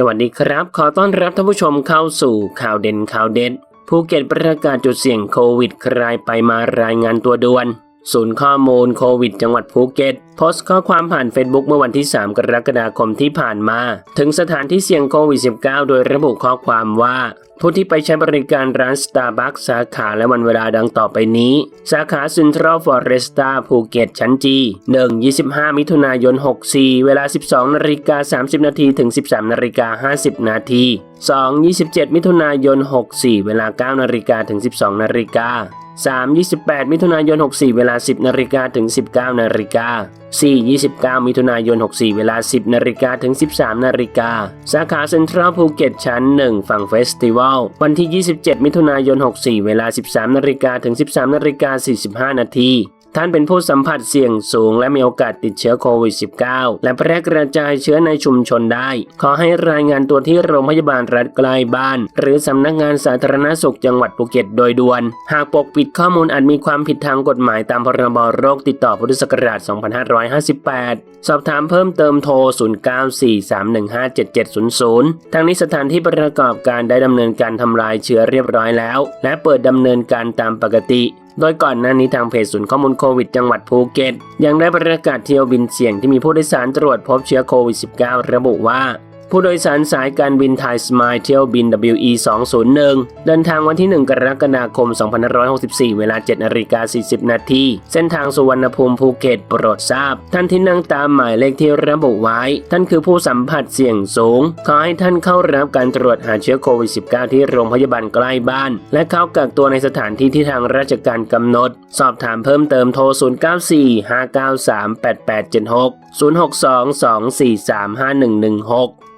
สวัสดีครับ ขอต้อนรับท่านผู้ชมเข้าสู่ข่าวเด่นข่าวเด็ดภูเก็ตประกาศจุดเสี่ยงโควิด ใครไปมารายงานตัวด่วน ศูนย์ข้อมูลโควิดจังหวัดภูเก็ตโพสต์ข้อความผ่านเฟซบุ๊กเมื่อวันที่ 3 กรกฎาคมที่ผ่านมา ถึงสถานที่เสี่ยงโควิด -19 โดยระบุข้อความว่า ผู้ที่ไปใช้บริการร้าน Starbucks สาขาและวันเวลาดังต่อไปนี้ สาขาซินทรัลฟอร์เรสตาภูเก็ตชั้นจี1 25 มิถุนายน 64 เวลา 12นาฬิกา30 นาทีถึง 13นาฬิกา50 นาที2 27 มิถุนายน 64 เวลา 9นาฬิกาถึง 12นาฬิกา 3 28 มิถุนายน 64 เวลา 10นาฬิกาถึง 19นาฬิกา4 29 มิถุนายน 64 เวลา 10นาฬิกาถึง 13นาฬิกาสาขาเซ็นทรัลภูเก็ตชั้น 1 ฝั่งเฟสติวัล วันที่ 27 มิถุนายน 64 เวลา 13นาฬิกาถึง 13นาฬิกา45นาที ท่านเป็นผู้สัมผัสเสี่ยงสูง และมีโอกาสติดเชื้อโควิด -19 และแพร่กระจายเชื้อในชุมชนได้ ขอให้รายงานตัวที่โรงพยาบาลรัฐใกล้บ้าน หรือสำนักงานสาธารณสุขจังหวัดภูเก็ตโดยด่วน หากปกปิดข้อมูลอาจมีความผิดทางกฎหมายตามพรบโรคติดต่อพุทธศักราช 2558 สอบถามเพิ่มเติมโทร 0943157700ทางนี้สถานที่ประกอบการได้ดำเนินการทำลายเชื้อเรียบร้อยแล้ว และเปิดดำเนินการตามปกติ โดยก่อนหน้านี้ทางเพจศูนย์ข้อมูลโควิดจังหวัดภูเก็ต ยังได้ประกาศเที่ยวบินเสี่ยงที่มีผู้โดยสารตรวจพบเชื้อโควิด -19 ระบุว่า ผู้โดยสารสายการบินไทยสมายเที่ยวบิน WE 201เดินทางวันที่ 1 กรกฎาคม 2564 เวลา7นาฬิกา40 นาที เส้นทางสุวรรณภูมิภูเก็ตโปรดทราบ ท่านที่นั่งตามหมายเลขที่ระบุไว้ ท่านคือผู้สัมผัสเสี่ยงสูง ขอให้ท่านเข้ารับการตรวจหาเชื้อโควิด -19 ที่โรงพยาบาลใกล้บ้าน และเข้ากักตัวในสถานที่ที่ทางราชการกำหนด สอบถามเพิ่มเติมโทร 0945938876 062 243 5116